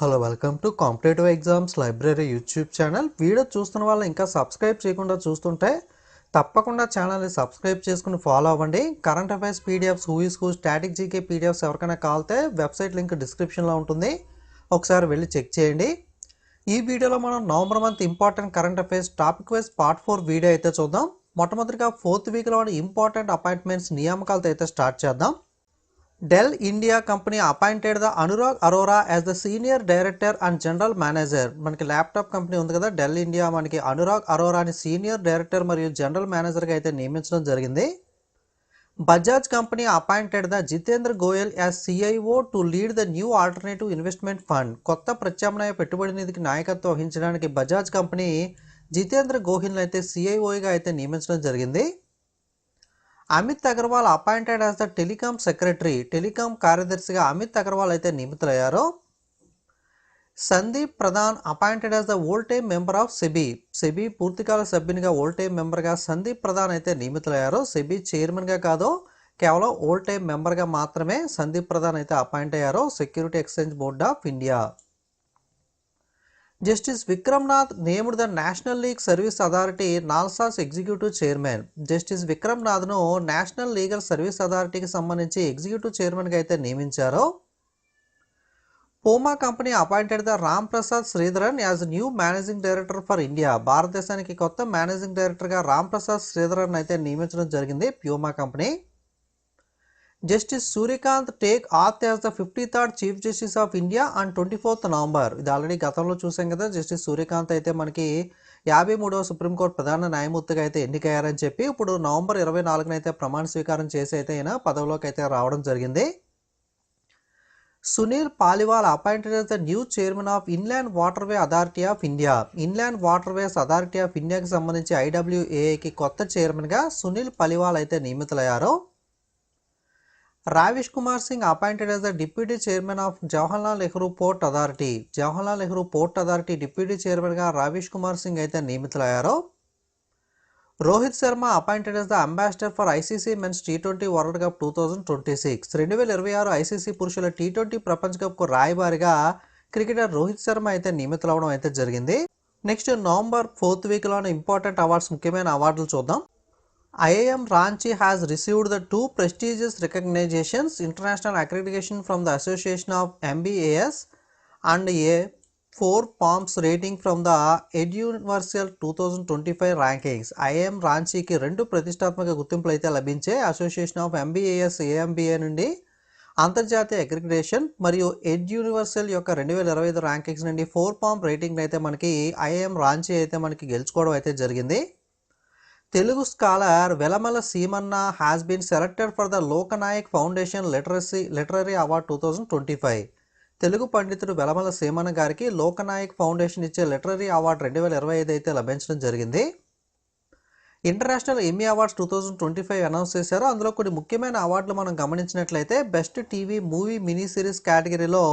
Hello welcome to competitive exams library YouTube channel. Video చూస్తున్న వాళ్ళు ఇంకా సబ్స్క్రైబ్ చేయకుండా చూస్తుంటే తప్పకుండా ఛానల్ని సబ్స్క్రైబ్ చేసుకుని ఫాలో అవ్వండి. Current affairs PDFs who is who static GK PDFs ఎవరికైనా కావాలితే వెబ్సైట్ లింక్ డిస్క్రిప్షన్లో ఉంటుంది. ఒకసారి వెళ్ళి చెక్ చేయండి. ఈ వీడియోలో మనం November month important current affairs topic wise part four video అయితే చూద్దాం. మొట్టమొదటిగా ఫోర్త్ వీక్లో ఇంపార్టెంట్ అపాయింట్మెంట్స్ నియామకాలతో అయితే స్టార్ట్ చేద్దాం. Dell India company appointed the Anurag Arora as the senior director and general manager. మనకి ల్యాప్టాప్ కంపెనీ ఉంది కదా డెల్ ఇండియా మనకి అనురాగ్ అరోరాని సీనియర్ డైరెక్టర్ మరియు జనరల్ మేనేజర్గా అయితే నియమించడం జరిగింది. Bajaj company appointed the Jitendra Goyal as CIO to lead the new alternative investment fund. కొత్త ప్రత్యామ్నాయ పెట్టుబడి నిధికి నాయకత్వం వహించడానికి బజాజ్ కంపెనీ జితేంద్ర గోహిల్ని అయితే సిఐఓగా అయితే నియమించడం జరిగింది. Amit Agarwal appointed as the telecom secretary. Telecom కార్యదర్శిగా అమిత్ అగర్వాల్ అయితే నియమితులయ్యారు. Sandeep Pradhan appointed as the whole member of SEBI. SEBI పూర్తికాల సభ్యునిగా ఓల్ టైమ్ మెంబర్గా సందీప్ ప్రధాన్ అయితే నియమితులయ్యారు. సెబీ చైర్మన్గా కాదు కేవలం ఓల్ మెంబర్గా మాత్రమే సందీప్ ప్రధాన్ అయితే అపాయింట్ అయ్యారు. Security exchange board of India. Justice Vikramnath named the national legal service authority NALSA's executive chairman. Justice విక్రమ్నాథ్ను national legal service అథారిటీకి సంబంధించి ఎగ్జిక్యూటివ్ చైర్మన్గా అయితే నియమించారు. Puma company appointed the Ram Prasad Sridharan as new managing director for India. భారతదేశానికి కొత్త managing డైరెక్టర్గా రామ్ ప్రసాద్ శ్రీధరన్ అయితే నియమించడం జరిగింది Puma company. Justice Suryakant take oath as the fifty third chief justice of India and twenty fourth November. ఇది already గతంలో చూసాం కదా జస్టిస్ సూర్యకాంత్ అయితే మనకి యాభై మూడవ సుప్రీంకోర్టు ప్రధాన న్యాయమూర్తిగా అయితే ఎన్నికయ్యారని చెప్పి ఇప్పుడు నవంబర్ ఇరవై నాలుగున అయితే ప్రమాణ స్వీకారం చేసి అయితే ఆయన పదవిలోకి అయితే రావడం జరిగింది. Sunil Paliwal appointed as the new chairman of inland waterway authority of India. Inland waterways authority of ఇండియాకి సంబంధించి ఐడబ్ల్యూఏకి కొత్త చైర్మన్గా సునీల్ పాలివాల్ అయితే నియమితులయ్యారు. Ravish Kumar Singh appointed as the deputy chairman of Jawaharlal Nehru port authority. Jawaharlal Nehru port authority deputy చైర్మన్గా రావిష్ కుమార్ సింగ్ అయితే నియమితులయ్యారు. Rohit Sharma appointed as the ambassador for ICC men's T twenty world cup two thousand twenty six. రెండు వేల ఇరవై ఆరు ICC పురుషుల T twenty ప్రపంచ కప్కు రాయబారిగా క్రికెటర్ రోహిత్ శర్మ అయితే నియమితులవడం అయితే జరిగింది. నెక్స్ట్ నవంబర్ ఫోర్త్ వీక్లోని ఇంపార్టెంట్ అవార్డ్స్ ముఖ్యమైన అవార్డులు చూద్దాం. IIM Ranchi has received the two prestigious recognitions international accreditation from the association of MBAs and a four palms rating from the Eduniversal two thousand twenty five rankings IIM రాంచీకి రెండు ప్రతిష్టాత్మక గుర్తింపులు అయితే లభించే association of ఎంబీఏఎస్ AMBA నుండి అంతర్జాతీయ అగ్రిగ్రేషన్ మరియు ఎడ్ universal యొక్క రెండు వేల ఇరవై ఐదు ర్యాంకింగ్స్ నుండి ఫోర్ పాంప్ రేటింగ్ అయితే మనకి ఐఎం రాంచీ అయితే మనకి గెలుచుకోవడం అయితే జరిగింది Telugu scholar Velamala Seemanna has been selected for the Loknayak foundation literacy literary award two thousand twenty five Telugu పండితుడు వెలమల సీమన్న గారికి లోకనాయక్ ఫౌండేషన్ ఇచ్చే లిటరీ అవార్డు రెండు వేల ఇరవై ఐదు అయితే లభించడం జరిగింది. International Emmy awards two thousand twenty five announce చేశారు. అందులో కొన్ని ముఖ్యమైన అవార్డులు మనం గమనించినట్లయితే best TV movie mini series కేటగిరీలో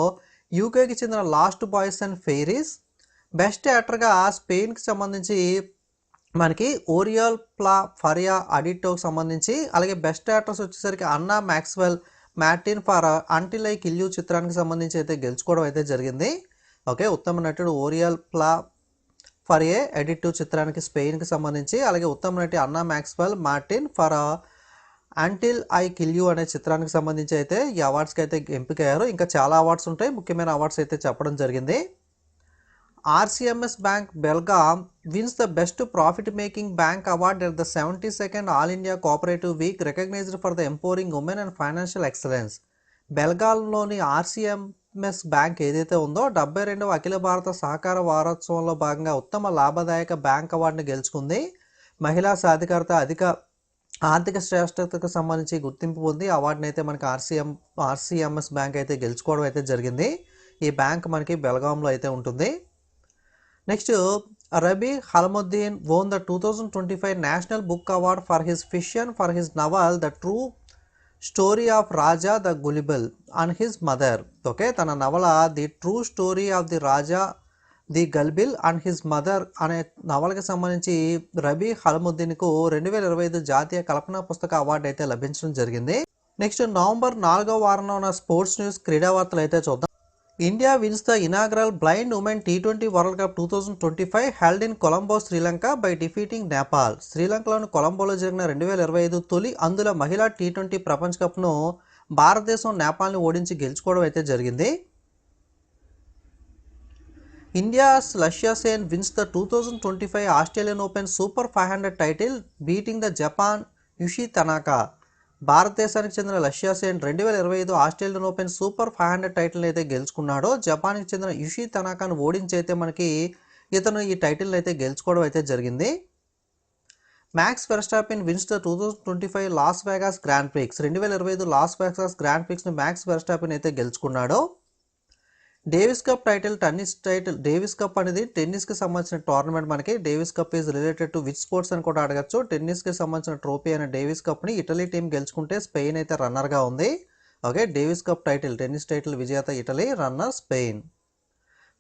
యూకేకి చెందిన lost boys and fairies best యాక్టర్గా స్పెయిన్కి సంబంధించి మనకి ఓరియల్ ప్లా ఫరియా అడిటోకి సంబంధించి అలాగే బెస్ట్ యాక్టర్స్ వచ్చేసరికి Anna Maxwell Martin for until I kill you చిత్రానికి సంబంధించి అయితే గెలుచుకోవడం అయితే జరిగింది. ఓకే ఉత్తమ నటుడు ఓరియల్ ప్లా ఫర్ ఏ ఎడిటివ్ చిత్రానికి స్పెయిన్కి సంబంధించి అలాగే ఉత్తమ నటి Anna Maxwell Martin for until I kill you అనే చిత్రానికి సంబంధించి అయితే ఈ అవార్డ్స్కి అయితే ఎంపికయ్యారు. ఇంకా చాలా అవార్డ్స్ ఉంటాయి. ముఖ్యమైన అవార్డ్స్ అయితే చెప్పడం జరిగింది. RCMS bank Belgaum wins the best profit making bank award at the seventy second all India cooperative week recognized for the empowering women and financial excellence. బెల్గాంలోని RCMS bank ఏదైతే ఉందో డెబ్బై రెండవ అఖిల భారత సహకార వారోత్సవంలో భాగంగా ఉత్తమ లాభదాయక బ్యాంక్ అవార్డుని గెలుచుకుంది. మహిళా సాధికారత అధిక ఆర్థిక శ్రేష్టతకు సంబంధించి గుర్తింపు పొంది అవార్డుని అయితే మనకి ఆర్సీఎం ఆర్సీఎంఎస్ బ్యాంక్ అయితే గెలుచుకోవడం అయితే జరిగింది. ఈ బ్యాంక్ మనకి బెల్గాంలో అయితే ఉంటుంది. Next Rabih Alameddine won the two thousand twenty five national book award for his fiction for his novel the true story of Raja the gullible and his mother okay తన నవల the true story of the Raja the gullible and his mother అనే నవలకి సంబంధించి రబీ హల్ముద్దీన్కు రెండు వేల ఇరవై ఐదు జాతీయ కల్పనా పుస్తక అవార్డు అయితే లభించడం జరిగింది. నెక్స్ట్ నవంబర్ నాలుగో వారంలో ఉన్న స్పోర్ట్స్ న్యూస్ క్రీడా వార్తలు అయితే చూద్దాం. India wins the inaugural blind women T twenty world cup two thousand twenty five held in Colombo Sri Lanka by defeating Nepal శ్రీలంకలోని కొలంబోలో జరిగిన రెండు వేల ఇరవై ఐదు తొలి అందుల మహిళా టీ ట్వంటీ ప్రపంచ కప్ను భారతదేశం నేపాల్ని ఓడించి గెలుచుకోవడం అయితే జరిగింది. India's Lakshya Sen wins the two thousand twenty five Australian open super five hundred title beating the Japan Yushi Tanaka భారతదేశానికి చెందిన లష్యా సేన్ రెండు వేల ఇరవై ఐదు Australian open super five hundred title అయితే గెలుచుకున్నాడో జపాన్కి చెందిన యుషి తనాకాను ఓడించి అయితే మనకి ఇతను ఈ టైటిల్ అయితే గెలుచుకోవడం అయితే జరిగింది. Max Verstappen wins the two thousand twenty five Las Vegas Grand Prix. రెండు వేల ఇరవై ఐదు లాస్ వేగాస్ గ్రాండ్ ప్రిక్స్ను మ్యాక్స్ వెర్స్టాపిన్ అయితే గెలుచుకున్నాడు. Davis cup title tennis title Davis cup అనేది టెన్నిస్కి సంబంధించిన టోర్నమెంట్ మనకి. Davis cup is related to which sports అని కూడా అడగచ్చు. టెన్నిస్కి సంబంధించిన ట్రోఫీ అయిన డేవిస్ కప్ని ఇటలీ టీం గెలుచుకుంటే స్పెయిన్ అయితే రన్నర్గా ఉంది. Okay Davis Cup title tennis title విజేత Italy runner Spain.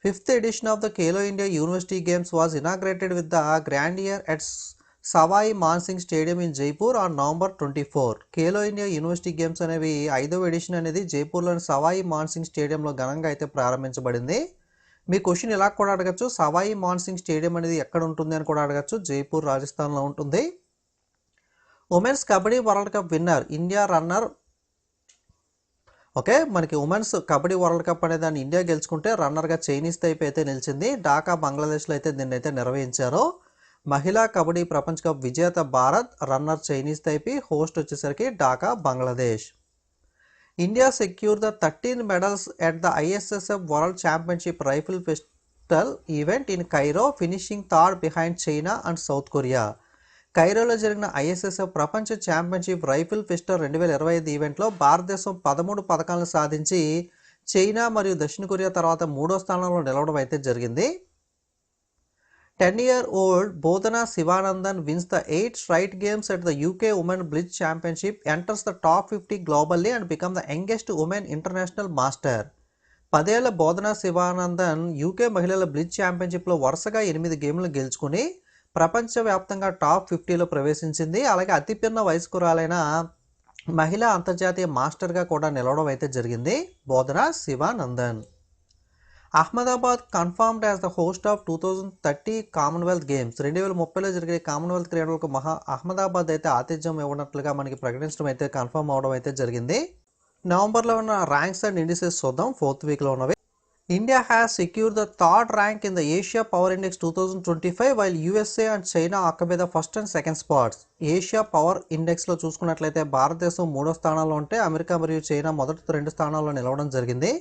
Fifth edition of the Khelo India university games was inaugurated with the grandeur at Sawai Mansingh stadium in Jaipur on November twenty four. Khelo India university games అనేవి ఐదవ edition అనేది జైపూర్లోని సవాయి మాన్సింగ్ స్టేడియంలో ఘనంగా అయితే ప్రారంభించబడింది. మీ question ఇలా కూడా అడగచ్చు? సవాయి మాన్సింగ్ స్టేడియం అనేది ఎక్కడ ఉంటుంది అని కూడా అడగచ్చు. జైపూర్ రాజస్థాన్లో ఉంటుంది. Women's kabaddi world cup winner India runner. Okay మనకి ఉమెన్స్ కబడ్డీ వరల్డ్ కప్ అనే దాన్ని ఇండియా గెలుచుకుంటే రన్నర్గా చైనీస్ టైప్ అయితే నిలిచింది. ఢాకా బంగ్లాదేశ్లో అయితే దీన్ని అయితే నిర్వహించారు. మహిళా కబడ్డీ ప్రపంచ కప్ విజేత Bharat runner Chinese Taipei host వచ్చేసరికి Dhaka Bangladesh. India secure the thirteen medals at the ISSF World Championship rifle pistol event in Cairo finishing third behind China and South Korea. కైరోలో జరిగిన ఐఎస్ఎస్ఎఫ్ ప్రపంచ championship rifle pistol రెండు వేల ఇరవై ఐదు ఈవెంట్లో భారతదేశం పదమూడు పథకాలను సాధించి చైనా మరియు దక్షిణ కొరియా తర్వాత మూడో స్థానంలో నిలవడం అయితే జరిగింది. Ten year old Bodhana Sivanandan wins the eight straight games at the UK women blitz championship enters the top fifty globally and become the youngest women international master పదేళ్ళ బోధన శివానందన్ యూకే మహిళల బ్లిజ్ ఛాంపియన్షిప్లో వరుసగా ఎనిమిది గేమ్లు గెలుచుకుని ప్రపంచవ్యాప్తంగా టాప్ ఫిఫ్టీలో ప్రవేశించింది. అలాగే అతిపిన్న వయస్కురాలైన మహిళా అంతర్జాతీయ మాస్టర్గా కూడా నిలవడం అయితే జరిగింది Bodhana Sivanandan. Ahmedabad confirmed as the host of two thousand thirty Commonwealth Games. రెండు వేల ముప్పైలో జరిగే కామన్వెల్త్ క్రీడలకు మహా అహ్మదాబాద్ అయితే ఆతిథ్యం ఇవ్వనట్లుగా మనకి ప్రకటించడం అయితే కన్ఫర్మ్ అవడం అయితే జరిగింది. నవంబర్లో ఉన్న ర్యాంక్స్ అండ్ ఇండిసెస్ చూద్దాం. ఫోర్త్ వీక్లో ఉన్నవి. India has secure the third rank in the Asia Power Index two thousand twenty five while USA and China occupy the first and second spots Asia Power ఇండెక్స్లో చూసుకున్నట్లయితే భారతదేశం మూడో స్థానంలో ఉంటే America మరియు China మొదటి రెండు స్థానాల్లో నిలవడం జరిగింది.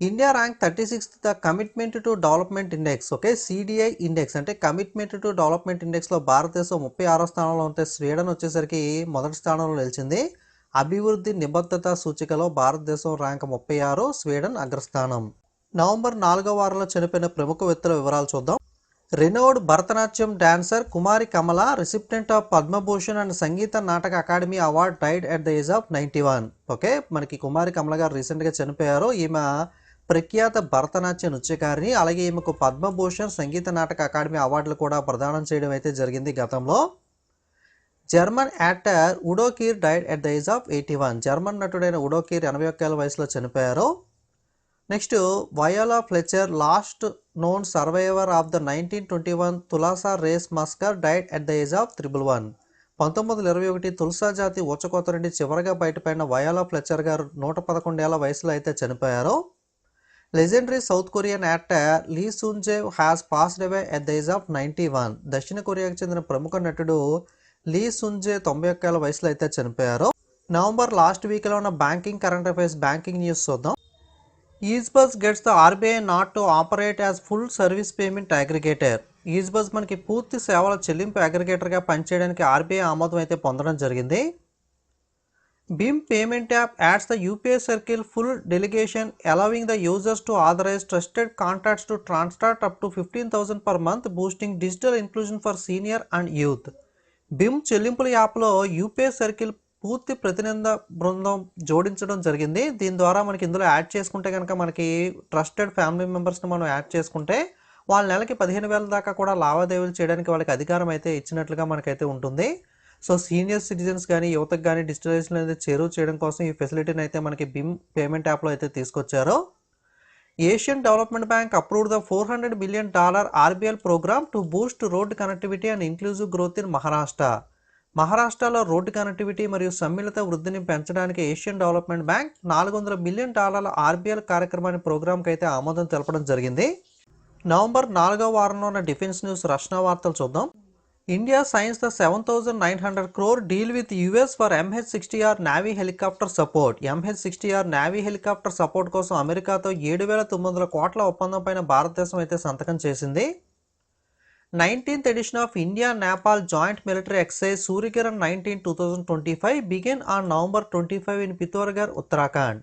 India rank thirty sixth the commitment to development index okay CDI index అంటే కమిట్మెంట్ టు డెవలప్మెంట్ ఇండెక్స్లో భారతదేశం ముప్పై ఆరో స్థానంలో ఉంటే స్వీడన్ వచ్చేసరికి మొదటి స్థానంలో నిలిచింది. అభివృద్ధి నిబద్ధత సూచికలో భారతదేశం ర్యాంక్ ముప్పై ఆరు స్వీడన్ అగ్రస్థానం. నవంబర్ నాలుగో వారంలో చనిపోయిన ప్రముఖ వ్యక్తుల వివరాలు చూద్దాం. Renowned Bharatanatyam dancer Kumari Kamala recipient of Padma Bhushan and Sangeet Natak Akademi award died at the age of ninety one okay మనకి కుమారి కమల గారు రీసెంట్గా చనిపోయారు. ఈమె ప్రఖ్యాత భరతనాట్య నృత్యకారిణి అలాగే ఈమెకు పద్మభూషణ్ సంగీత నాటక అకాడమీ అవార్డులు కూడా ప్రదానం చేయడం అయితే జరిగింది గతంలో. German actor Udo Kier died at the age of eighty one. German నటుడైన Udo Kier ఎనభై ఒక్క ఏళ్ళ వయసులో చనిపోయారు. Next Viola Fletcher last known survivor of the nineteen twenty one Tulsa race massacre died at the age of triple one. పంతొమ్మిది వందల ఇరవై ఒకటి తులసా జాతి ఊచకోత నుండి చివరిగా బయటపడిన వయోలా ఫ్లెచర్ గారు నూట పదకొండేళ్ళ వయసులో అయితే చనిపోయారు. Legendary South Korean actor Lee Soon Jae has passed away at the age of ninety one దక్షిణ కొరియాకు చెందిన ప్రముఖ నటుడు లీ సుంజే తొంభై ఒక్క ఏళ్ళ వయసులో అయితే చనిపోయారు. నవంబర్ లాస్ట్ వీక్లో ఉన్న banking current affairs banking news చూద్దాం. Easebuzz gets the RBI nod to operate as full service payment aggregator. Easebuzz మనకి పూర్తి సేవల చెల్లింపు అగ్రిగేటర్గా పనిచేయడానికి ఆర్బీఐ ఆమోదం అయితే పొందడం జరిగింది. BIM payment app adds the UPI Circle full delegation allowing the users to authorize trusted contacts to transact up to fifteen thousand per month boosting digital for for senior and youth చెల్లింపుల యాప్లో UPI circle పూర్తి ప్రతినిధ బృందం జోడించడం జరిగింది. దీని ద్వారా మనకి ఇందులో యాడ్ చేసుకుంటే కనుక మనకి ట్రస్టెడ్ ఫ్యామిలీ మెంబర్స్ని మనం యాడ్ చేసుకుంటే వాళ్ళ నెలకి పదిహేను వేల దాకా కూడా లావాదేవీలు చేయడానికి వాళ్ళకి అధికారం అయితే ఇచ్చినట్లుగా మనకైతే ఉంటుంది. సో సీనియర్ సిటిజన్స్ కానీ యువతకు కానీ డిజిటలైజేషన్ అనేది చేరువ చేయడం కోసం ఈ ఫెసిలిటీని అయితే మనకి బిమ్ పేమెంట్ యాప్లో అయితే తీసుకొచ్చారు. Asian Development Bank approved the $400 million RBL programme to boost road connectivity and inclusive growth in Maharashtra. మహారాష్ట్రలో రోడ్డు కనెక్టివిటీ మరియు సమ్మిళిత వృద్ధిని పెంచడానికి ఏషియన్ డెవలప్మెంట్ బ్యాంక్ నాలుగు వందల మిలియన్ డాలర్ల ఆర్బీఎల్ కార్యక్రమాన్ని ప్రోగ్రాంకి అయితే ఆమోదం తెలపడం జరిగింది. నవంబర్ నాలుగో వారంలో ఉన్న డిఫెన్స్ న్యూస్ రక్షణ వార్తలు చూద్దాం. India signs the seven thousand nine hundred crore deal with US for MH sixty R navy helicopter support. MH sixty R navy helicopter support కోసం అమెరికాతో ఏడు వేల తొమ్మిది వందల కోట్ల ఒప్పందం పైన భారతదేశం అయితే సంతకం చేసింది. Nineteenth edition of India Nepal joint military exercise Suryakiran nineteen two thousand twenty five begin on November twenty five in Pithoragarh Uttarakhand.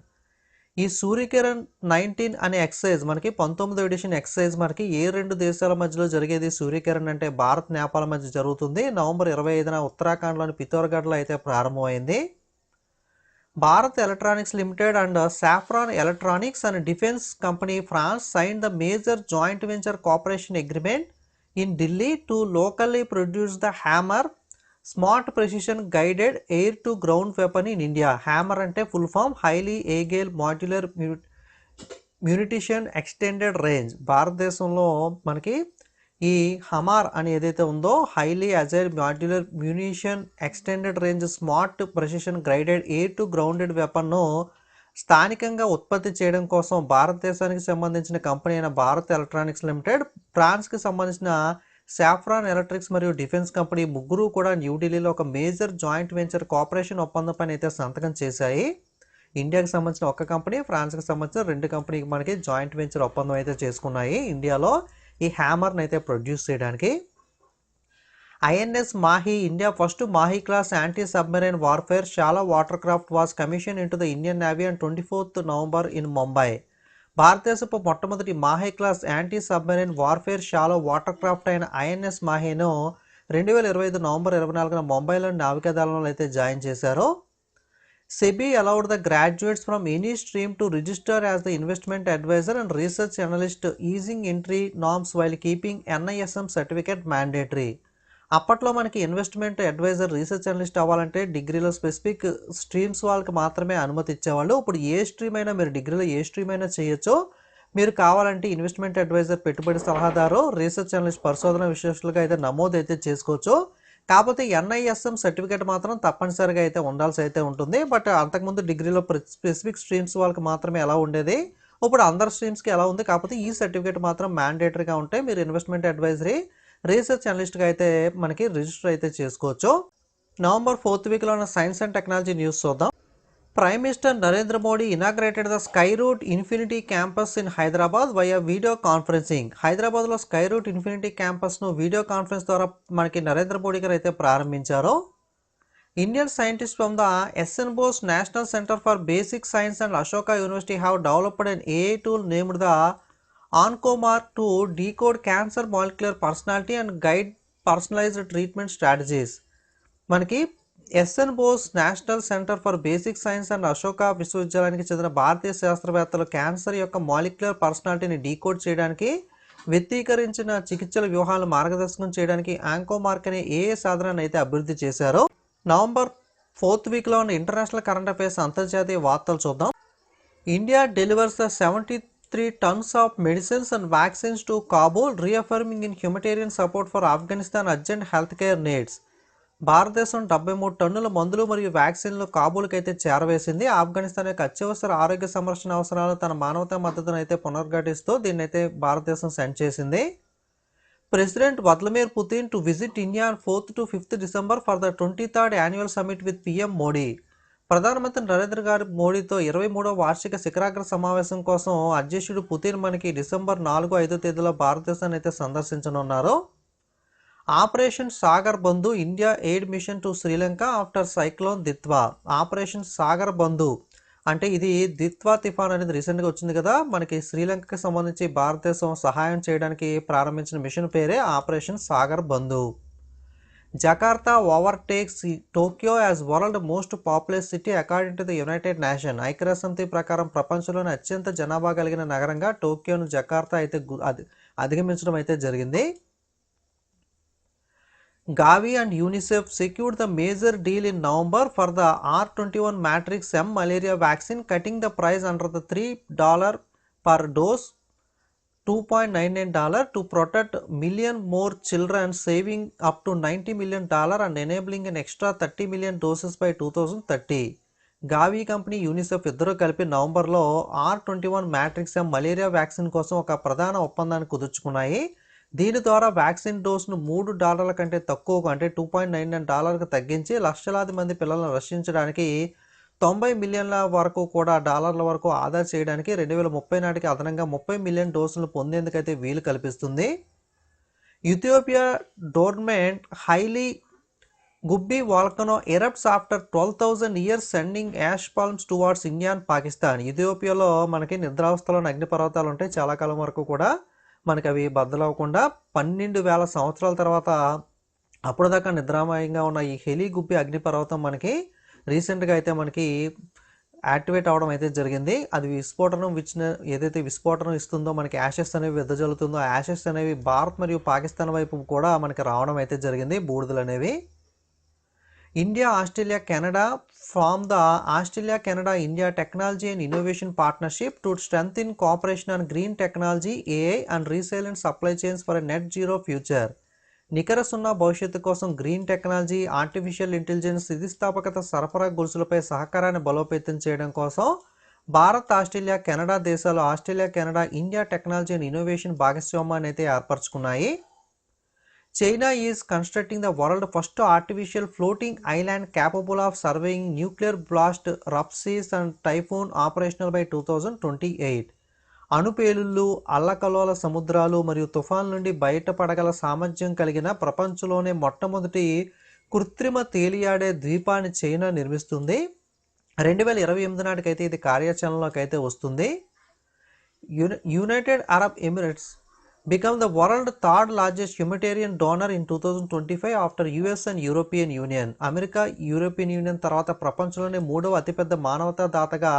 ఈ సూర్యకిరణ్ నైన్టీన్ అనే ఎక్సైజ్ మనకి పంతొమ్మిదో ఎడిషన్ ఎక్సైజ్ మనకి ఏ రెండు దేశాల మధ్యలో జరిగేది? సూర్యకిరణ్ అంటే భారత్ నేపాల మధ్య జరుగుతుంది. నవంబర్ ఇరవై ఐదున ఉత్తరాఖండ్లోని పితోర్గఢ్లో అయితే ప్రారంభమైంది. Bharat Electronics Limited and Safran Electronics and Defence company France sign the major joint venture corporation agreement in Delhi to locally produce the Hammer smart precision guided air to ground weapon in India. Hammer అంటే full form highly agile modular munition extended range. భారతదేశంలో మనకి ఈ హమార్ అని ఏదైతే ఉందో highly agile modular munition extended range smart precision guided air to grounded వెపన్ను స్థానికంగా ఉత్పత్తి చేయడం కోసం భారతదేశానికి సంబంధించిన కంపెనీ అయిన భారత్ ఎలక్ట్రానిక్స్ లిమిటెడ్ ఫ్రాన్స్కి సంబంధించిన సాఫ్రాన్ ఎలక్ట్రిక్స్ మరియు డిఫెన్స్ కంపెనీ ముగ్గురు కూడా న్యూఢిల్లీలో ఒక మేజర్ జాయింట్ వెంచర్ కోఆపరేషన్ ఒప్పందం పైన అయితే సంతకం చేశాయి. ఇండియాకి సంబంధించిన ఒక కంపెనీ ఫ్రాన్స్కి సంబంధించిన రెండు కంపెనీకి మనకి జాయింట్ వెంచర్ ఒప్పందం అయితే చేసుకున్నాయి ఇండియాలో ఈ హ్యామర్ని అయితే ప్రొడ్యూస్ చేయడానికి. INS Mahe India first Mahe class anti submarine warfare shallow water craft was commission into the Indian Navy and twenty fourth November in Mumbai భారతదేశపు మొట్టమొదటి Mahe class anti submarine warfare shallow water craft అయిన INS మాహేను రెండు వేల ఇరవై ఐదు November ఇరవై నాలుగున ముంబైలోని నావికాదళంలో అయితే జాయిన్ చేశారు. SEBI allowed the graduates from any stream to register as the investment adviser and research analyst easing entry norms while keeping NISM certificate mandatory అప్పట్లో మనకి ఇన్వెస్ట్మెంట్ అడ్వైజర్ రీసెర్చ్ అనలిస్ట్ అవ్వాలంటే డిగ్రీలో స్పెసిఫిక్ స్ట్రీమ్స్ వాళ్ళకి మాత్రమే అనుమతి ఇచ్చేవాళ్ళు. ఇప్పుడు ఏ స్ట్రీమ్ అయినా మీరు డిగ్రీలో ఏ స్ట్రీమ్ అయినా చేయొచ్చో. మీరు కావాలంటే ఇన్వెస్ట్మెంట్ అడ్వైజర్ పెట్టుబడి సలహాదారు రీసెర్చ్ అనలిస్ట్ పరిశోధన విశేషాలుగా అయితే నమోదు అయితే చేసుకోవచ్చు. కాకపోతే ఎన్ఐఎస్ఎం సర్టిఫికేట్ మాత్రం తప్పనిసరిగా అయితే ఉండాల్సి అయితే ఉంటుంది. బట్ అంతకుముందు డిగ్రీలో స్పెసిఫిక్ స్ట్రీమ్స్ వాళ్ళకి మాత్రమే ఎలా ఉండేది? ఇప్పుడు అందరు స్ట్రీమ్స్కి ఎలా ఉంది? కాకపోతే ఈ సర్టిఫికేట్ మాత్రం మ్యాండేటరీగా ఉంటే మీరు ఇన్వెస్ట్మెంట్ అడ్వైజరీ రీసెర్చ్ అనలిస్ట్గా అయితే మనకి రిజిస్టర్ అయితే చేసుకోవచ్చు. నవంబర్ ఫోర్త్ వీక్లో ఉన్న సైన్స్ అండ్ టెక్నాలజీ న్యూస్ చూద్దాం. Prime minister Narendra Modi inaugurated the Skyroot Infinity campus in Hyderabad via video conferencing. హైదరాబాద్లో స్కై రూట్ ఇన్ఫినిటీ క్యాంపస్ను వీడియో కాన్ఫరెన్స్ ద్వారా మనకి నరేంద్ర మోడీ గారు అయితే ప్రారంభించారు. Indian scientist from the SN Bose National Centre for Basic Science and Ashoka University have developed an a tool named the OncoMark to decode cancer molecular personality and guide personalised treatment strategies మనకి SN Bose National Centre for Basic Science and Ashoka విశ్వవిద్యాలయానికి చెందిన భారతీయ శాస్త్రవేత్తలు cancer యొక్క molecular పర్సనాలిటీని decode చేయడానికి వ్యక్తీకరించిన చికిత్సల వ్యూహాలను మార్గదర్శకం చేయడానికి యాంకోమార్క్ అనే ఏ సాధనాన్ని అయితే అభివృద్ధి చేశారో నవంబర్ ఫోర్త్ వీక్లో ఉన్న ఇంటర్నేషనల్ కరెంట్ అఫైర్స్ అంతర్జాతీయ వార్తలు చూద్దాం. India delivers the seventy three tonnes of medicines and vaccines to Kabul reaffirming in humanitarian support for Afghanistan urgent health care needs భారతదేశం డెబ్బై మూడు టన్నుల మందులు మరియు వ్యాక్సిన్లు కాబూల్కి అయితే చేరవేసింది. ఆఫ్ఘనిస్తాన్ యొక్క అత్యవసర ఆరోగ్య సంరక్షణ అవసరాలు తన మానవతా మద్దతును అయితే పునర్ఘటిస్తూ దీన్ని అయితే భారతదేశం సెండ్ చేసింది. President Vladimir Putin to visit India fourth to fifth December for the twenty third annual summit with PM Modi ప్రధానమంత్రి నరేంద్ర గారి మోడీతో ఇరవై మూడవ వార్షిక శిఖరాగ్ర సమావేశం కోసం అధ్యక్షుడు పుతిన్ మనకి డిసెంబర్ నాలుగు ఐదో తేదీలో భారతదేశాన్ని అయితే సందర్శించనున్నారు. Operation Sagar Bandhu India aid mission to Sri Lanka after cyclone Ditwah. Operation Sagar Bandhu అంటే ఇది దిత్వా తిఫాన్ అనేది రీసెంట్గా వచ్చింది కదా. మనకి శ్రీలంకకి సంబంధించి భారతదేశం సహాయం చేయడానికి ప్రారంభించిన మిషన్ పేరే operation Sagar Bandhu. Jakarta overtakes Tokyo as world most popular city according to the United Nation ఐక్యరాష్ట్రంతి ప్రకారం ప్రపంచంలోనే అత్యంత జనాభా కలిగిన నగరంగా టోక్యోను జకార్తా అయితే అధిగమించడం అయితే జరిగింది Gavi and UNICEF secured the major deal in November for the R twenty one Matrix M malaria vaccine cutting the price under the three dollar per dose two point nine nine dollar to protect million more children saving up to up million dollar and dollar and extra thirty million doses by two by thirty Gavi company UNICEF ఇద్దరూ కలిపి నవంబర్లో R twenty one Matrix malaria vaccine కోసం ఒక ప్రధాన ఒప్పందాన్ని కుదుర్చుకున్నాయి. దీని ద్వారా vaccine డోస్ను మూడు డాలర్ల కంటే తక్కువకు అంటే టూ పాయింట్ నైన్ నైన్ డాలర్కు తగ్గించి లక్షలాది మంది పిల్లలను రక్షించడానికి తొంభై మిలియన్ల వరకు కూడా డాలర్ల వరకు ఆదా చేయడానికి రెండు వేల ముప్పై నాటికి అదనంగా ముప్పై మిలియన్ డోసులు పొందేందుకైతే వీలు కల్పిస్తుంది. Ethiopia dormant Hayli Gubbi volcano erupts after twelve thousand years sending ash plumes towards India and Pakistan. ఇథియోపియాలో మనకి నిద్రావస్థలో అగ్నిపర్వతాలు ఉంటాయి. చాలా కాలం వరకు కూడా మనకి అవి బద్దలవ్వకుండా పన్నెండు వేల సంవత్సరాల తర్వాత అప్పుడు దాకా నిద్రామయంగా ఉన్న ఈ హెలీ గుబ్బి అగ్నిపర్వతం మనకి రీసెంట్గా అయితే మనకి యాక్టివేట్ అవడం అయితే జరిగింది. అది విస్ఫోటనం ఇచ్చిన ఏదైతే విస్ఫోటనం ఇస్తుందో మనకి యాషెస్ అనేవి వెదజల్లుతుందో ఆ యాషెస్ అనేవి భారత్ మరియు పాకిస్తాన్ వైపు కూడా మనకి రావడం అయితే జరిగింది బూడిదలు అనేవి. India Australia Canada from the Australia Canada India technology and innovation partnership to strength in cooperation on green technology AI and resilient supply chains for a net zero future. నికర సున్నా భవిష్యత్తు కోసం గ్రీన్ టెక్నాలజీ ఆర్టిఫిషియల్ ఇంటెలిజెన్స్ స్థితిస్థాపకత సరఫరా గొలుసులపై సహకారాన్ని బలోపేతం చేయడం కోసం భారత్ ఆస్ట్రేలియా కెనడా దేశాలు Australia Canada India technology and innovation భాగస్వామ్యాన్ని అయితే ఏర్పరచుకున్నాయి. China is constructing the world first artificial floating island capable of surveying nuclear blast రప్సీస్ and typhoon operational by two thousand twenty eight అణుపేలుళ్ళు అల్లకలోల సముద్రాలు మరియు తుఫాన్ నుండి బయటపడగల సామర్థ్యం కలిగిన ప్రపంచంలోనే మొట్టమొదటి కృత్రిమ తేలియాడే ద్వీపాన్ని చైనా నిర్మిస్తుంది. రెండు వేల ఇరవై ఎనిమిది నాటికైతే ఇది కార్యాచరణలోకి అయితే వస్తుంది. Uni United Arab Emirates become the world third largest humanitarian donor in two thousand twenty five after US and European Union. America European Union తర్వాత ప్రపంచంలోనే మూడవ అతిపెద్ద మానవతా దాతగా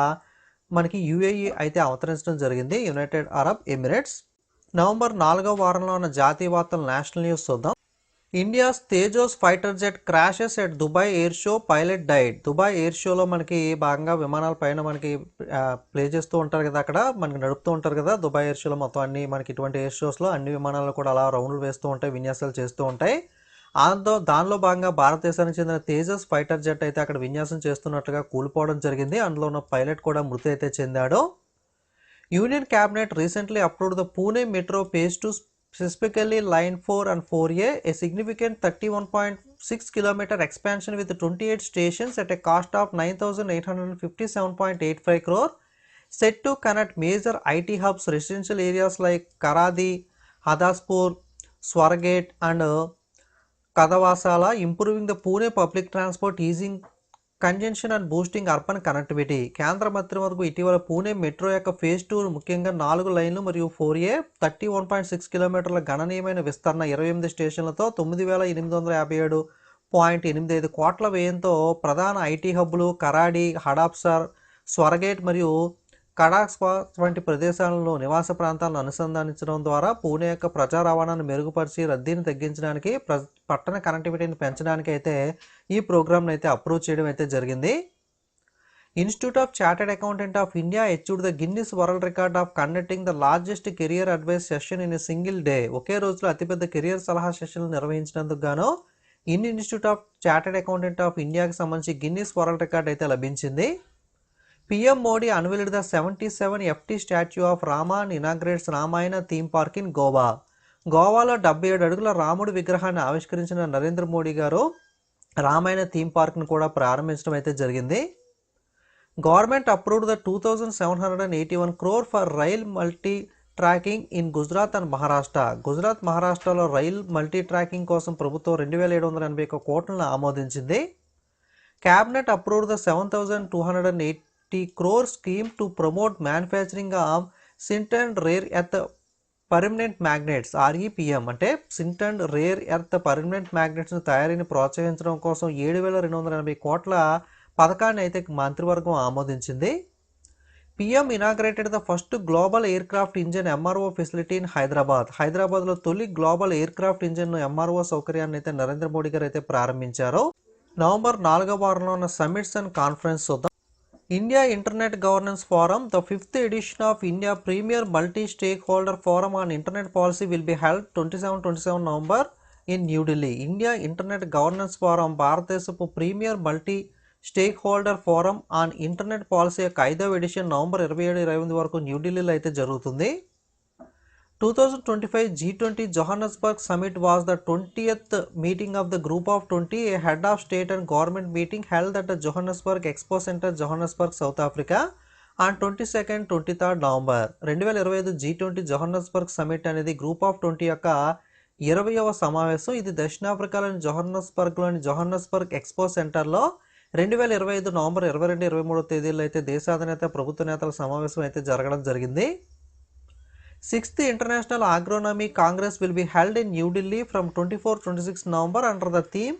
మనకి యుఏఈ అయితే అవతరించడం జరిగింది. United Arab Emirates. నవంబర్ నాలుగవ వారంలో ఉన్న జాతీయ వార్తలు నేషనల్ న్యూస్ చూద్దాం. India's Tejas fighter jet crashes at Dubai air show pilot died Dubai air షోలో మనకి భాగంగా విమానాల పైన మనకి ప్లే చేస్తూ ఉంటారు కదా అక్కడ. మనకి నడుపుతూ ఉంటారు కదా దుబాయ్ ఎయిర్ షోలో మొత్తం అన్ని మనకి ఇటువంటి ఎయిర్ షోస్లో అన్ని విమానాలు కూడా అలా రౌండ్లు వేస్తూ ఉంటాయి విన్యాసాలు చేస్తూ ఉంటాయి. దాంతో దానిలో భాగంగా భారతదేశానికి చెందిన తేజస్ ఫైటర్ జెట్ అయితే అక్కడ విన్యాసం చేస్తున్నట్లుగా కూలిపోవడం జరిగింది. అందులో ఉన్న పైలట్ కూడా మృతి అయితే చెందాడు. Union Cabinet recently approved the Pune metro phase two specifically line four and four A a significant thirty one point six kilometre expansion with twenty eight stations at a cost of nine thousand eight hundred fifty seven point eight five crore set to connect major IT hubs residential areas like Kharadi Hadapsar Swargate and Khadakwasla improving the Pune public transport easing congestion and boosting urban connectivity కేంద్ర మంత్రివర్గం ఇటీవల Pune metro యొక్క phase two ముఖ్యంగా నాలుగు లైన్లు మరియు four A thirty one point six కిలోమీటర్ల గణనీయమైన విస్తరణ ఇరవై ఎనిమిది స్టేషన్లతో తొమ్మిది వేల ఎనిమిది వందల యాభై ఏడు పాయింట్ ఎనిమిది ఐదు కోట్ల వ్యయంతో ప్రధాన ఐటీ హబ్బులు కరాడి హడాప్సర్ స్వరగేట్ మరియు కడాక్స్వా వంటి ప్రదేశాలలో నివాస ప్రాంతాలను అనుసంధానించడం ద్వారా పూణే యొక్క ప్రజా రవాణాను మెరుగుపరిచి రద్దీని తగ్గించడానికి ప్ర పట్టణ కనెక్టివిటీని పెంచడానికి అయితే ఈ ప్రోగ్రామ్ని అయితే అప్రూవ్ చేయడం అయితే జరిగింది. Institute of chartered accountant of India held the Guinness world record of conducting the largest career advice session in a single day. ఒకే రోజులో అతిపెద్ద కెరియర్ సలహా సెషన్లు నిర్వహించినందుకు గాను in institute of chartered accountant of ఇండియాకి సంబంధించి గిన్నిస్ వరల్డ్ రికార్డ్ అయితే లభించింది. PM Modi unveiled the seventy seven FT statue of Rama and inaugurates Ramayana theme park in Goa. గోవాలో డెబ్బై ఏడు అడుగుల రాముడి విగ్రహాన్ని ఆవిష్కరించిన నరేంద్ర మోడీ గారు రామాయణ థీమ్ పార్క్ను కూడా ప్రారంభించడం అయితే జరిగింది. Government approved the two thousand seven hundred and eighty one crore for rail multi tracking in Gujarat and Maharashtra. Gujarat మహారాష్ట్రలో రైల్ మల్టీ ట్రాకింగ్ కోసం ప్రభుత్వం రెండు వేల ఏడు వందల ఎనభై ఒక కోట్లను ఆమోదించింది. Cabinet approved the seven thousand two hundred and eight crore scheme to promote manufacturing of sintered rare earth permanent magnets REPM. అంటే సింటన్ రేర్ ఎర్త్ పర్మనెంట్ మ్యాగ్నెట్స్ను తయారీని ప్రోత్సహించడం కోసం ఏడు వేల రెండు వందల ఎనభై కోట్ల పథకాన్ని అయితే మంత్రివర్గం ఆమోదించింది. PM inaugurated the first global aircraft engine MRO facility in Hyderabad. హైదరాబాద్లో తొలి global aircraft engine MRO సౌకర్యాన్ని అయితే నరేంద్ర మోడీ గారు అయితే ప్రారంభించారు. నవంబర్ నాలుగో వారంలో ఉన్న సమిట్స్ అండ్ కాన్ఫరెన్స్ చూద్దాం. India Internet Governance Forum, the fifth edition of India Premier Multi Stakeholder Forum on Internet Policy, will be held 27 27 November in New Delhi. India Internet Governance Forum భారతదేశపు premier multi stakeholder forum on internet policy యొక్క ఐదవ edition November ఇరవై ఏడు ఇరవై ఎనిమిది వరకు న్యూఢిల్లీలో అయితే జరుగుతుంది two thousand twenty five G twenty Johannesburg summit of the Group meeting of the group of twenty and head of state and government meeting Expo at Johannesburg, South expo centre Johannesburg South Africa on twenty second twenty third November రెండు వేల ఇరవై ఐదు G twenty summit అనేది group of twenty యొక్క ఇరవయవ సమావేశం. ఇది దక్షిణాఫ్రికాలోని జోహానస్బర్గ్లోని జోహానస్బర్గ్ expo సెంటర్లో రెండు వేల ఇరవై ఐదు నవంబర్ ఇరవై రెండు ఇరవై మూడో తేదీల్లో అయితే దేశాధినేత ప్రభుత్వ నేతల సమావేశం అయితే జరగడం జరిగింది. Sixth international agronomy congress will be held in New Delhi from twenty four twenty six November under the theme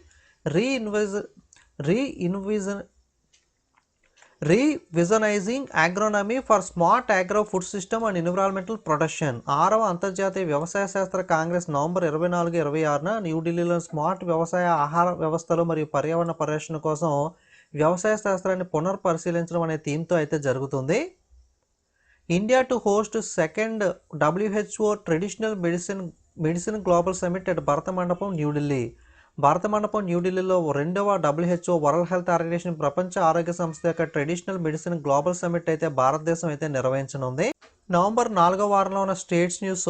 reenvis envis re revisionising agronomy for smart agro food system and environmental protection ఆరవ అంతర్జాతీయ వ్యవసాయ శాస్త్ర Congress November ఇరవై నాలుగు ఇరవై ఆరున న్యూఢిల్లీలో smart వ్యవసాయ ఆహార వ్యవస్థలు మరియు పర్యావరణ పరిరక్షణ కోసం వ్యవసాయ శాస్త్రాన్ని పునర్పరిశీలించడం అనే థీమ్తో అయితే జరుగుతుంది. India to host second WHO traditional medicine medicine global summit at Bharat Mandapam New Delhi భారత మండపం న్యూఢిల్లీలో రెండవ డబ్ల్యూహెచ్ఓ వరల్డ్ హెల్త్ ఆర్గనైజేషన్ ప్రపంచ ఆరోగ్య సంస్థ యొక్క ట్రెడిషనల్ మెడిసిన్ గ్లోబల్ సమిట్ అయితే భారతదేశం అయితే నిర్వహించనుంది. నవంబర్ నాలుగో వారంలో ఉన్న states news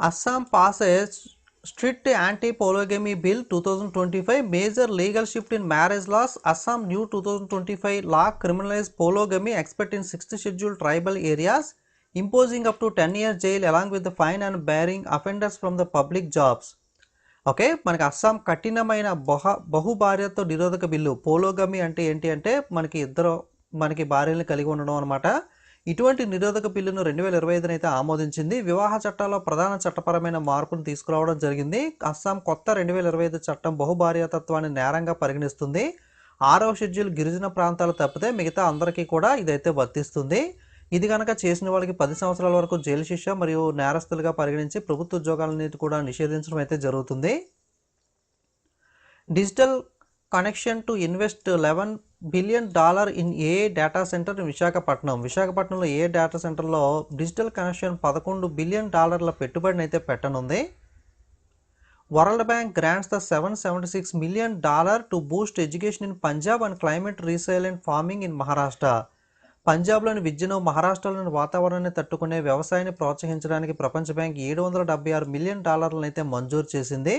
Assam passes strict anti polygamy bill two thousand twenty five major legal shift in marriage laws Assam new two thousand twenty five law criminalise polygamy expect in sixth schedule tribal areas imposing up to ten years jail along with the fine and barring offenders from the public jobs. Okay మనకి అస్సాం కఠినమైన బహ బహుభార్యతో నిరోధక bill. పోలోగమి అంటే ఏంటి అంటే మనకి ఇద్దరు మనకి భార్యలను కలిగి ఉండడం అనమాట ఇటువంటి నిరోధక బిల్లును రెండు వేల ఇరవై ఐదున అయితే ఆమోదించింది. వివాహ చట్టాల్లో ప్రధాన చట్టపరమైన మార్పును తీసుకురావడం జరిగింది. అస్సాం కొత్త రెండు వేల ఇరవై ఐదు చట్టం బహుభార్యాతత్వాన్ని నేరంగా పరిగణిస్తుంది. ఆరవ షెడ్యూల్ గిరిజన ప్రాంతాలు తప్పితే మిగతా అందరికీ కూడా ఇదైతే వర్తిస్తుంది. ఇది కనుక చేసిన వాళ్ళకి పది సంవత్సరాల వరకు జైలు శిక్ష మరియు నేరస్తులుగా పరిగణించి ప్రభుత్వ ఉద్యోగాలని కూడా నిషేధించడం అయితే జరుగుతుంది. Digital connection to invest eleven billion dollar in a data centre Visakhapatnam. విశాఖపట్నంలో ఏ డేటా సెంటర్లో డిజిటల్ కనెక్షన్ పదకొండు బిలియన్ డాలర్ల పెట్టుబడిని అయితే పెట్టనుంది. World bank grants the seven seventy six million dollar to boost education in Punjab and climate resilient and farming in Maharashtra. పంజాబ్లోని విద్యను మహారాష్ట్రలోని వాతావరణాన్ని తట్టుకునే వ్యవసాయాన్ని ప్రోత్సహించడానికి ప్రపంచ బ్యాంక్ ఏడు వందల డెబ్బై ఆరు మిలియన్ డాలర్లను అయితే మంజూరు చేసింది.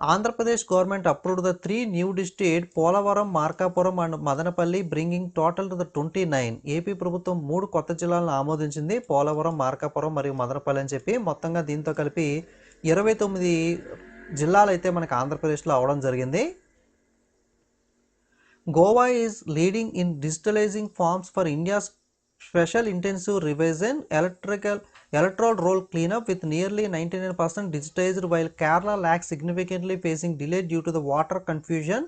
Andhra Pradesh government approved the three new district Polavaram Markapuram and Madanapalli bringing total the twenty nine AP ప్రభుత్వం మూడు కొత్త జిల్లాలను ఆమోదించింది. పోలవరం మార్కాపురం మరియు మదనపల్లి అని చెప్పి మొత్తంగా దీంతో కలిపి ఇరవై తొమ్మిది జిల్లాలు అయితే మనకి ఆంధ్రప్రదేశ్లో అవడం జరిగింది. Goa is leading in digitalising forms for India's special intensive revision electrical electoral roll cleanup with nearly ninety nine percent digitised while Kerala lack significantly facing delay due to the voter confusion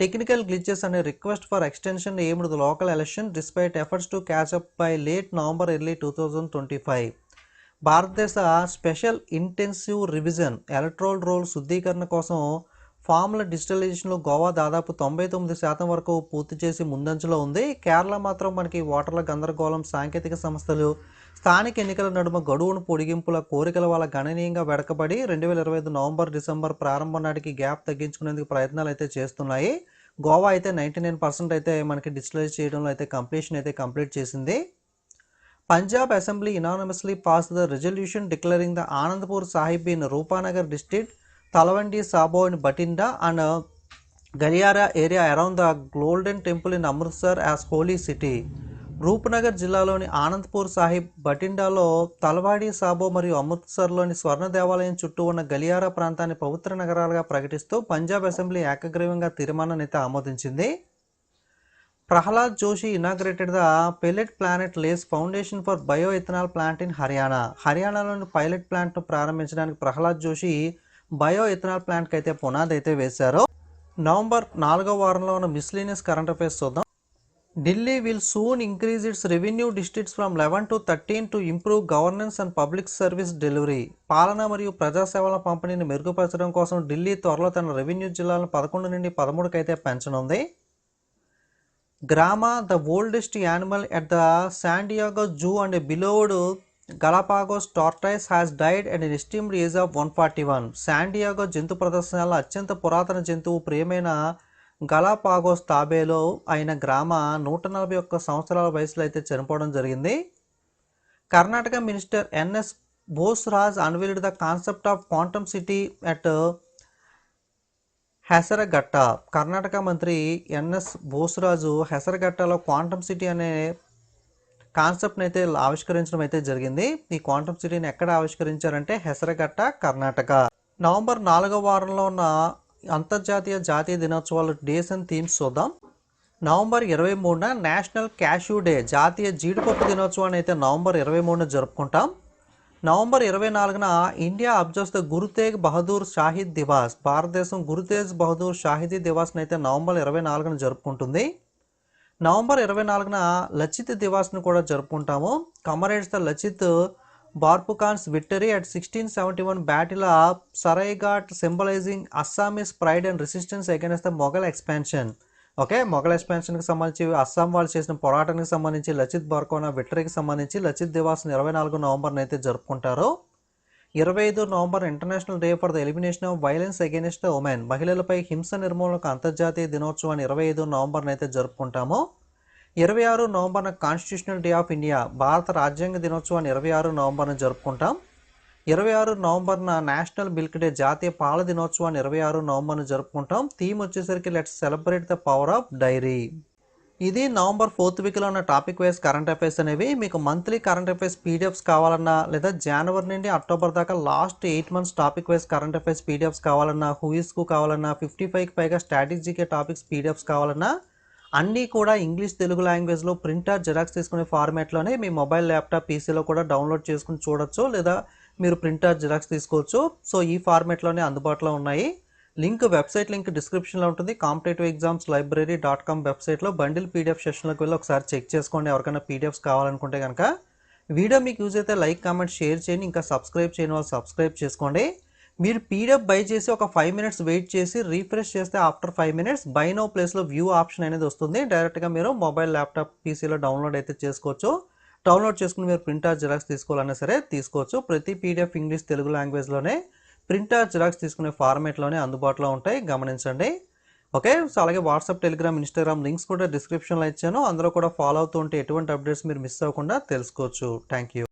technical glitches అనే request for extension aimed the local election despite efforts to catch up by late November early two thousand twenty five భారతదేశ special intensive revision electoral roll శుద్ధీకరణ కోసం ఫామ్ల డిజిటలైజేషన్లో గోవా దాదాపు తొంభై తొమ్మిది శాతం వరకు పూర్తి చేసి ముందంజలో ఉంది. కేరళ మాత్రం మనకి ఓటర్ల గందరగోళం సాంకేతిక సంస్థలు స్థానిక ఎన్నికల నడుమ గడువును పొడిగింపుల కోరికల వల్ల గణనీయంగా వెడకబడి రెండు వేల ఇరవై ఐదు నవంబర్ డిసెంబర్ ప్రారంభం నాటికి గ్యాప్ తగ్గించుకునేందుకు ప్రయత్నాలు అయితే చేస్తున్నాయి. గోవా అయితే నైంటీ నైన్ పర్సెంట్ అయితే మనకి డిజిటలైజ్ చేయడంలో అయితే కంప్లీషన్ అయితే కంప్లీట్ చేసింది. Punjab assembly unanimously pass the resolution declaring the Anandpur Sahib in Rupanagar district Talwandi Sabo in Bathinda and Galiyara area around the golden temple in Amritsar as holy city Rupnagar జిల్లాలోని ఆనంద్పూర్ సాహిబ్ బటిండాలో తలవాడి సాబో మరియు అమృత్సర్లోని స్వర్ణ దేవాలయం చుట్టూ ఉన్న గలియారా ప్రాంతాన్ని పవిత్ర నగరాలుగా ప్రకటిస్తూ Punjab assembly ఏకగ్రీవంగా తీర్మానాన్ని ఆమోదించింది. Pralhad Joshi inaugurated the pellet planet lays foundation for bioethanol plant in Haryana హర్యానాలోని పైలట్ ప్లాంట్ను ప్రారంభించడానికి ప్రహ్లాద్ జోషి బయో ఇథనాల్ ప్లాంట్కి అయితే పునాది అయితే వేశారు. నవంబర్ నాలుగో వారంలో ఉన్న మిస్లీనియస్ కరెంట్ అఫైర్స్ చూద్దాం. Delhi will soon increase its revenue districts from eleven to thirteen to improve governance and public service delivery పాలన మరియు ప్రజాసేవల పంపిణీని మెరుగుపరచడం కోసం ఢిల్లీ త్వరలో తన రెవెన్యూ జిల్లాలను పదకొండు నుండి పదమూడుకి అయితే పెంచనుంది. గ్రామ the oldest animal at the San Diego zoo and beloved Galapagos tortoise has died and estimated age of one forty one San Diego జంతు ప్రదర్శనలో అత్యంత పురాతన జంతువు ప్రియమైన గలాపాగోస్ తాబేలో అయిన గ్రామ నూట నలభై ఒక్క సంవత్సరాల వయసులో అయితే చనిపోవడం జరిగింది. Karnataka minister NS Bosraj unveiled the concept of quantum city at Hesaraghatta. Karnataka మంత్రి ఎన్ఎస్ బోస్రాజు హెసరగట్టలో క్వాంటమ్ సిటీ అనే కాన్సెప్ట్ని అయితే ఆవిష్కరించడం అయితే జరిగింది. ఈ క్వాంటమ్ సిటీని ఎక్కడ ఆవిష్కరించారంటే హెసరగట్ట కర్ణాటక. నవంబర్ నాలుగవ వారంలో ఉన్న అంతర్జాతీయ జాతీయ దినోత్సవాల డేస్ అండ్ థీమ్స్ చూద్దాం. నవంబర్ ఇరవై మూడున నేషనల్ క్యాష్యూ డే జాతీయ జీడిపప్పు దినోత్సవాన్ని అయితే నవంబర్ ఇరవై మూడున జరుపుకుంటాం. నవంబర్ ఇరవై నాలుగున India observes the Guru Tegh Bahadur Shahid Diwas భారతదేశం గురుతేజ్ బహదూర్ షాహిదీ దివాస్ని అయితే నవంబర్ ఇరవై నాలుగున జరుపుకుంటుంది. నవంబర్ ఇరవై నాలుగున లచిత్ దివాస్ని కూడా జరుపుకుంటాము. Commemorates the Lachit Borphukan's victory at sixteen seventy one battle of Saraighat symbolising Assamese pride and resistance against the Mughal expansion okay Mughal ఎక్స్పాన్షన్కి సంబంధించి అస్సాం వాళ్ళు చేసిన పోరాటానికి సంబంధించి లచిత్ బార్కోనా విక్టరీకి సంబంధించి లచిత్ దివాస్ని ఇరవై నాలుగు నవంబర్ని అయితే జరుపుకుంటారు. ఇరవై ఐదు November international day for the elimination of violence against the women మహిళలపై హింస నిర్మూలనకు అంతర్జాతీయ దినోత్సవాన్ని ఇరవై ఐదు నవంబర్ని అయితే జరుపుకుంటాము. ఇరవై ఆరు నవంబర్న కాన్స్టిట్యూషనల్ డే ఆఫ్ ఇండియా భారత రాజ్యాంగ దినోత్సవాన్ని ఇరవై ఆరు నవంబర్న జరుపుకుంటాం. ఇరవై ఆరు నవంబర్న నేషనల్ మిల్క్ డే జాతీయ పాల దినోత్సవాన్ని ఇరవై ఆరు నవంబర్న జరుపుకుంటాం. థీమ్ వచ్చేసరికి let's celebrate the power of dairy. ఇది నవంబర్ ఫోర్త్ వీక్లో ఉన్న టాపిక్ వైజ్ కరెంట్ అఫైర్స్ అనేవి. మీకు మంత్లీ కరెంట్ అఫైర్స్ పీడిఎఫ్స్ కావాలన్నా లేదా జనవరి నుండి అక్టోబర్ దాకా last eight months topic wise current affairs PDFs కావాలన్నా హూయిస్కు కావాలన్నా ఫిఫ్టీ ఫైవ్కి పైగా స్ట్రాటజీకే టాపిక్స్ పీడిఎఫ్స్ కావాలన్నా అన్నీ కూడా ఇంగ్లీష్ తెలుగు లాంగ్వేజ్లో ప్రింటర్ జెరాక్స్ తీసుకునే ఫార్మాట్లోనే మీ మొబైల్ ల్యాప్టాప్ పీసీలో కూడా డౌన్లోడ్ చేసుకుని చూడొచ్చు లేదా మీరు ప్రింటర్ జిరాక్స్ తీసుకోవచ్చు. సో ఈ ఫార్మాట్లోనే అందుబాటులో ఉన్నాయి. లింక్ వెబ్సైట్ లింక్ డిస్క్రిప్షన్లో ఉంటుంది. Competitive exams library dot com వెబ్సైట్లో బండిల్ పీడిఎఫ్ సెషన్లోకి వెళ్ళి ఒకసారి చెక్ చేసుకోండి. ఎవరికైనా పీడిఎఫ్స్ కావాలనుకుంటే కనుక. వీడియో మీకు యూజ్ అయితే లైక్ కామెంట్ షేర్ చేయండి. ఇంకా సబ్స్క్రైబ్ చేయని వాళ్ళు సబ్స్క్రైబ్ చేసుకోండి. మీరు పీడిఎఫ్ బై చేసి ఒక ఫైవ్ మినిట్స్ వెయిట్ చేసి రీఫ్రెష్ చేస్తే after five minutes buy now ప్లేస్లో వ్యూ ఆప్షన్ అనేది వస్తుంది. డైరెక్ట్గా మీరు మొబైల్ ల్యాప్టాప్ పీసీలో డౌన్లోడ్ అయితే చేసుకోవచ్చు. డౌన్లోడ్ చేసుకుని మీరు ప్రింటర్ జిరాక్స్ తీసుకోవాలన్నా సరే తీసుకోవచ్చు. ప్రతి పీడిఎఫ్ ఇంగ్లీష్ తెలుగు లాంగ్వేజ్లోనే ప్రింటర్ జిరాక్స్ తీసుకునే ఫార్మేట్లోనే అందుబాటులో ఉంటాయి. గమనించండి. ఓకే సో అలాగే వాట్సాప్ టెలిగ్రామ్ ఇన్స్టాగ్రామ్ లింక్స్ కూడా డిస్క్రిప్షన్లో ఇచ్చాను. అందులో కూడా ఫాలో అవుతూ ఉంటే ఎటువంటి అప్డేట్స్ మీరు మిస్ అవ్వకుండా తెలుసుకోవచ్చు. Thank you